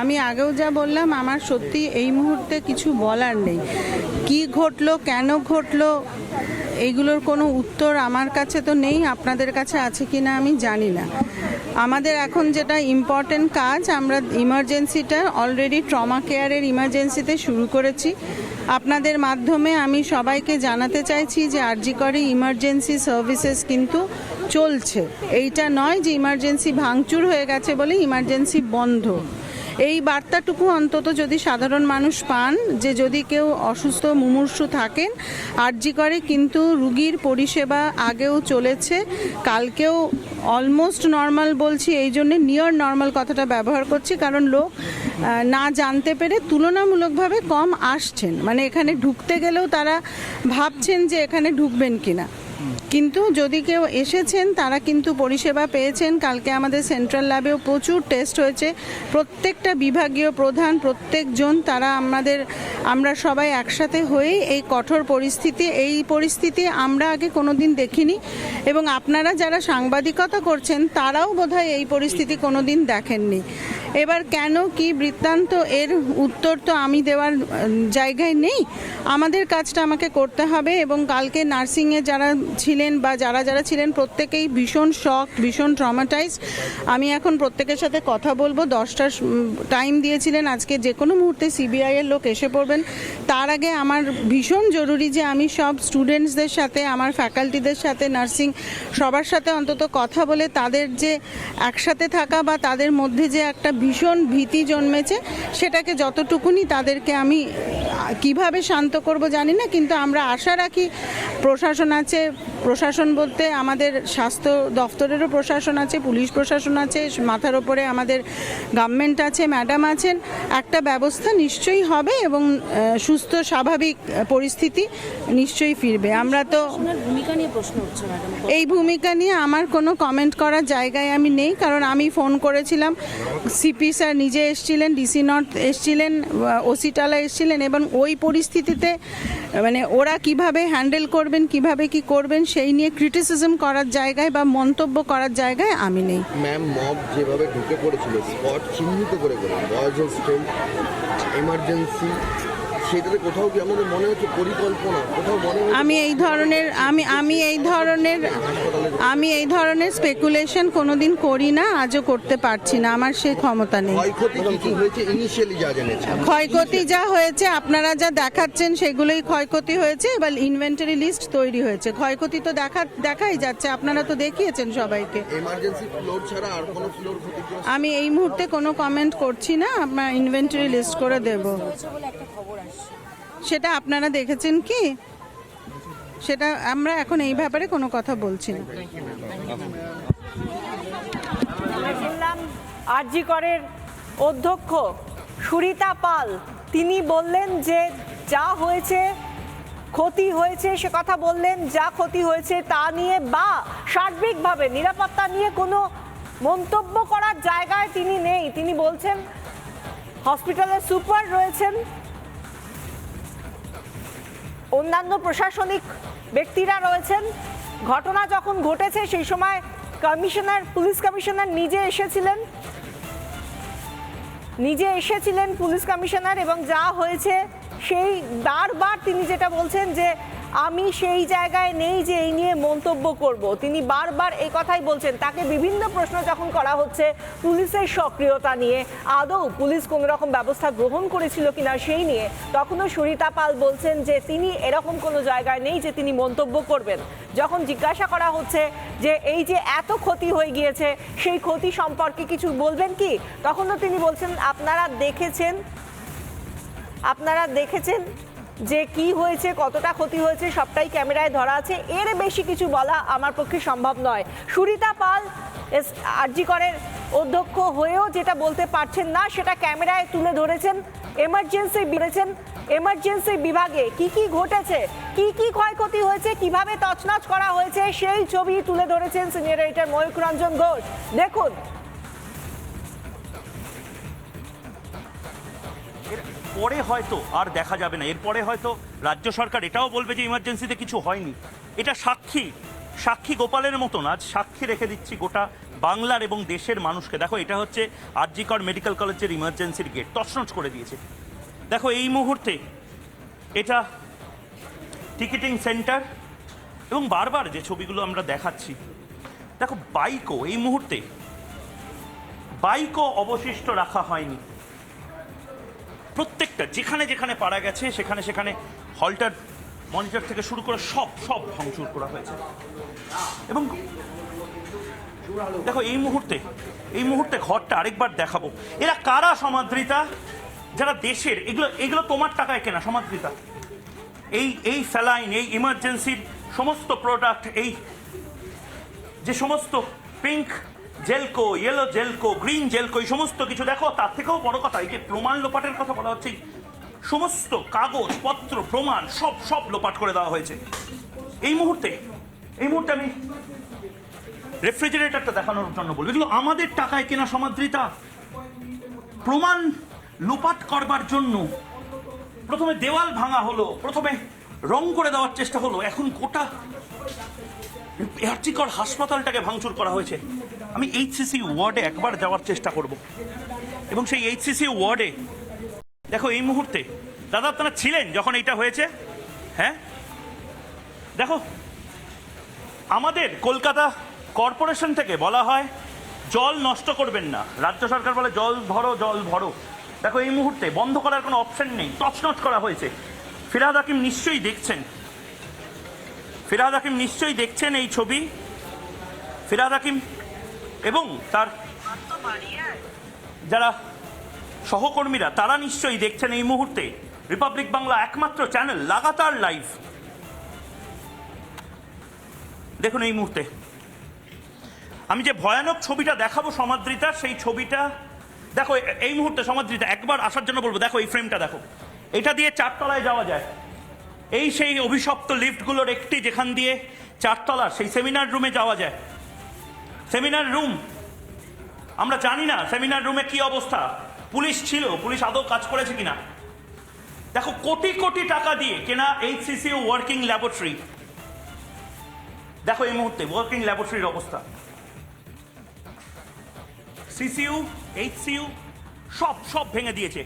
আমি আগেও যা বললাম, আমার সত্যি এই মুহূর্তে কিছু বলার নেই। কি ঘটলো, কেন ঘটলো, এইগুলোর কোনো উত্তর আমার কাছে তো নেই, আপনাদের কাছে আছে কি না আমি জানি না। আমাদের এখন যেটা ইম্পর্টেন্ট কাজ, আমরা ইমার্জেন্সিটা অলরেডি ট্রমা কেয়ারের ইমার্জেন্সিতে শুরু করেছি। আপনাদের মাধ্যমে আমি সবাইকে জানাতে চাইছি যে আরজি করে ইমার্জেন্সি সার্ভিসেস কিন্তু চলছে। এইটা নয় যে ইমার্জেন্সি ভাঙচুর হয়ে গেছে বলে ইমার্জেন্সি বন্ধ। এই বার্তাটুকু অন্তত যদি সাধারণ মানুষ পান, যে যদি কেউ অসুস্থ, মুমূর্ষু থাকেন, আরজি করে, কিন্তু রুগীর পরিষেবা আগেও চলেছে, কালকেও অলমোস্ট নর্মাল বলছি, এই জন্যে নিয়ার নর্মাল কথাটা ব্যবহার করছি, কারণ লোক না জানতে পেরে তুলনামূলকভাবে কম আসছেন। মানে এখানে ঢুকতে গেলেও তারা ভাবছেন যে এখানে ঢুকবেন কিনা। কিন্তু যদি কেউ এসেছেন, তারা কিন্তু পরিষেবা পেয়েছেন। কালকে আমাদের সেন্ট্রাল ল্যাবেও প্রচুর টেস্ট হয়েছে। প্রত্যেকটা বিভাগীয় প্রধান, প্রত্যেকজন, তারা আমাদের, আমরা সবাই একসাথে হয়েই এই কঠোর পরিস্থিতি, এই পরিস্থিতি আমরা আগে কোনো দিন দেখিনি। এবং আপনারা যারা সাংবাদিকতা করছেন, তারাও বোধহয় এই পরিস্থিতি কোনো দিন দেখেননি। এবার কেন কি বৃত্তান্ত, এর উত্তর তো আমি দেওয়ার, জায়গায় নেই। আমাদের কাজটা আমাকে করতে হবে এবং কালকে নার্সিংয়ে যারা ছিলেন বা যারা যারা ছিলেন প্রত্যেকেই ভীষণ শক ভীষণ ট্রমাটাইজ আমি এখন প্রত্যেকের সাথে কথা বলব। দশটার টাইম দিয়েছিলেন আজকে যে কোনো মুহূর্তে সিবিআই এর লোক এসে পড়বেন। তার আগে আমার ভীষণ জরুরি যে আমি সব স্টুডেন্টসদের সাথে, আমার ফ্যাকাল্টিদের সাথে নার্সিং সবার সাথে অন্তত কথা বলে, তাদের যে একসাথে থাকা বা তাদের মধ্যে যে একটা ভীষণ ভীতি জন্মেছে, সেটাকে যতটুকুনি তাদেরকে আমি কীভাবে শান্ত করব জানি না, কিন্তু আমরা আশা রাখি প্রশাসন আছে প্রশাসন বলতে আমাদের স্বাস্থ্য দফতরেরও প্রশাসন আছে পুলিশ প্রশাসন আছে মাথার ওপরে আমাদের গভর্নমেন্ট আছে ম্যাডাম আছেন। একটা ব্যবস্থা নিশ্চয়ই হবে এবং সুস্থ স্বাভাবিক পরিস্থিতি নিশ্চয়ই ফিরবে। আমরা তো ভূমিকা নিয়ে প্রশ্ন উঠছে এই ভূমিকা নিয়ে আমার কোনো কমেন্ট করার জায়গায় আমি নেই কারণ আমি ফোন করেছিলাম। সিপি স্যার নিজে এসছিলেন ডিসি নর্থ এসছিলেন ওসিটালা এসছিলেন এবং ওই পরিস্থিতিতে মানে ওরা কীভাবে হ্যান্ডেল করবেন কীভাবে কি করবেন সেই নিয়ে ক্রিটিসিজম করার জায়গায় বা মন্তব্য করার জায়গায় আমি নেই। ম্যাম মব যেভাবে ঢুকে পড়েছিল স্পট চিহ্নিত করে করে বয়েজ হোস্টেল এমার্জেন্সি সেটাতে কোথাও কি আমাদের মনে হচ্ছে পরিকল্পনা? কোথাও মনে আমি এই ধরনের আমি আমি এই ধরনের আমি এই ধরনের স্পেকুলেশন কোনোদিন করি না আজও করতে পারছি না আমার সেই ক্ষমতা নেই। ক্ষয়ক্ষতি কি কি হয়েছে ইনিশিয়ালি যা জেনেছে? ক্ষয়ক্ষতি যা হয়েছে আপনারা যা দেখাচ্ছেন সেগুলোই ক্ষয়ক্ষতি হয়েছে এবার ইনভেন্টরি লিস্ট তৈরি হয়েছে। ক্ষয়ক্ষতি তো দেখা দেখাই যাচ্ছে আপনারা তো দেখিয়েছেন সবাইকে। এমার্জেন্সি ফ্লোর ছাড়া আর কোনো ফ্লোর আমি এই মুহূর্তে কোনো কমেন্ট করছি না আপনার ইনভেন্টরি লিস্ট করে দেব। একটা খবর আসছে সেটা আপনারা দেখেছেন কি? সেটা আমরা এখন এই ব্যাপারে কোনো কথা বলছি না। আমরা শুনলাম আরজি করের অধ্যক্ষ সুরিতা পাল, তিনি বললেন যে যা হয়েছে, ক্ষতি হয়েছে, সে কথা বললেন, যা ক্ষতি হয়েছে তা নিয়ে বা সার্বিকভাবে নিরাপত্তা নিয়ে কোনো মন্তব্য করার জায়গায় তিনি নেই। তিনি বলছেন হসপিটালের সুপার রয়েছেন অন্যান্য প্রশাসনিক ব্যক্তিরা রয়েছেন। ঘটনা যখন ঘটেছে, সেই সময় কমিশনার, পুলিশ কমিশনার নিজে এসেছিলেন। নিজে এসেছিলেন পুলিশ কমিশনার এবং যা হয়েছে, সেই বারবার তিনি যেটা বলছেন যে আমি সেই জায়গায় নেই যে এই নিয়ে মন্তব্য করব। তিনি বারবার এই কথাই বলছেন। তাকে বিভিন্ন প্রশ্ন যখন করা হচ্ছে, পুলিশের সক্রিয়তা নিয়ে, আদৌ পুলিশ কোনো রকম ব্যবস্থা গ্রহণ করেছিল কিনা সেই নিয়ে, তখনও সুরিতা পাল বলছেন যে তিনি এরকম কোনো জায়গায় নেই যে তিনি মন্তব্য করবেন। যখন জিজ্ঞাসা করা হচ্ছে যে এই যে এত ক্ষতি হয়ে গিয়েছে, সেই ক্ষতি সম্পর্কে কিছু বলবেন কি? তখনও তিনি বলছেন, আপনারা দেখেছেন? আপনারা দেখেছেন? যে কি হয়েছে, কতটা ক্ষতি হয়েছে, সবটাই ক্যামেরায় ধরা আছে। এর বেশি কিছু বলা আমার পক্ষে সম্ভব নয়। সুরিতা পাল আরজি করের অধ্যক্ষ হয়েও যেটা বলতে পারছেন না, সেটা ক্যামেরায় তুলে ধরেছেন। এমার্জেন্সি বলেছেন। এমার্জেন্সি বিভাগে কি কি ঘটেছে, কি কি ক্ষয়ক্ষতি হয়েছে, কীভাবে তছনছ করা হয়েছে, সেই ছবি তুলে ধরেছেন সিনিয়র এডিটর ময়ূক রঞ্জন ঘোষ। দেখুন এর পরে হয়তো আর দেখা যাবে না। এরপরে হয়তো রাজ্য সরকার এটাও বলবে যে ইমার্জেন্সিতে কিছু হয়নি। এটা সাক্ষী সাক্ষী গোপালের মতন। আজ সাক্ষী রেখে দিচ্ছি গোটা বাংলার এবং দেশের মানুষকে। দেখো, এটা হচ্ছে আরজিকর মেডিকেল কলেজের ইমার্জেন্সির গেট তছনছ করে দিয়েছে। দেখো, এই মুহূর্তে এটা টিকিটিং সেন্টার এবং বারবার যে ছবিগুলো আমরা দেখাচ্ছি। দেখো, বাইকও, এই মুহূর্তে বাইকও অবশিষ্ট রাখা হয়নি। প্রত্যেকটা, যেখানে যেখানে পারা গেছে, সেখানে সেখানে হলটার মনিটর থেকে শুরু করে সব সব ভাঙচুর করা হয়েছে। এবং দেখো, এই মুহূর্তে এই মুহূর্তে ঘরটা আরেকবার দেখাবো। এরা কারা সমাদৃতা? যারা দেশের, এগুলো এগুলো তোমার টাকায় কেনা সমাদৃতা। এই এই স্যালাইন এই ইমার্জেন্সির সমস্ত প্রোডাক্ট এই যে সমস্ত পিঙ্ক জেলকো ইয়েলো জেলকো গ্রিন জেলকো, এই সমস্ত কিছু দেখো, তার থেকেও বড় কথা, এই যে প্রমাণ লোপাটের কথা বলা হচ্ছে, সমস্ত কাগজ, পত্র, প্রমাণ, সব সব লোপাট করে দেওয়া হয়েছে। এই মুহূর্তে এই মুহূর্তে আমি রেফ্রিজারেটরটা দেখানোর জন্য বলব। এগুলো আমাদের টাকায় কেনা সমাদৃতা। প্রমাণ লোপাট করবার জন্য প্রথমে দেওয়াল ভাঙা হলো, প্রথমে রং করে দেওয়ার চেষ্টা হলো, এখন গোটা হাসপাতালটাকে ভাঙচুর করা হয়েছে। আমি এইচসিসি ওয়ার্ডে একবার যাওয়ার চেষ্টা করব। এবং সেই এইচসিসি ওয়ার্ডে দেখো এই মুহূর্তে, দাদা আপনারা ছিলেন যখন এটা হয়েছে? হ্যাঁ? দেখো, আমাদের কলকাতা কর্পোরেশন থেকে বলা হয়, জল নষ্ট করবেন না। রাজ্য সরকার বলে জল ভরো জল ভরো। দেখো এই মুহূর্তে বন্ধ করার কোনো অপশন নেই তছনছ করা হয়েছে। ফিরাদ হাকিম নিশ্চয়ই দেখছেন। ফিরাদ হাকিম নিশ্চয়ই দেখছেন এই ছবি। ফিরাদ হাকিম এবং তার যারা সহকর্মীরা, তারা নিশ্চয়ই দেখছেন এই মুহূর্তে রিপাবলিক বাংলা একমাত্র চ্যানেল লাগাতার লাইভ দেখুন এই মুহূর্তে। আমি যে ভয়ানক ছবিটা দেখাবো সমাদ্রিতা সেই ছবিটা, দেখো, এই মুহূর্তে সমাদৃতা, একবার আসার জন্য বলব, দেখো, এই ফ্রেমটা দেখো। এটা দিয়ে চারতলায় যাওয়া যায়। এই সেই অভিশপ্ত লিফটগুলোর একটি যেখান দিয়ে চারতলা, সেই সেমিনার রুমে যাওয়া যায়। সেমিনার রুম আমরা জানি না সেমিনার রুমে কি অবস্থা। পুলিশ ছিল, পুলিশ আদৌ কাজ করেছে কিনা। দেখো, কোটি কোটি টাকা দিয়ে কেনা এইচসিসিউ ওয়ার্কিং ল্যাবরেটরি দেখো এই মুহূর্তে ওয়ার্কিং ল্যাবরেটরির অবস্থা। সিসিউ এইচসিউ সব সব ভেঙে দিয়েছে।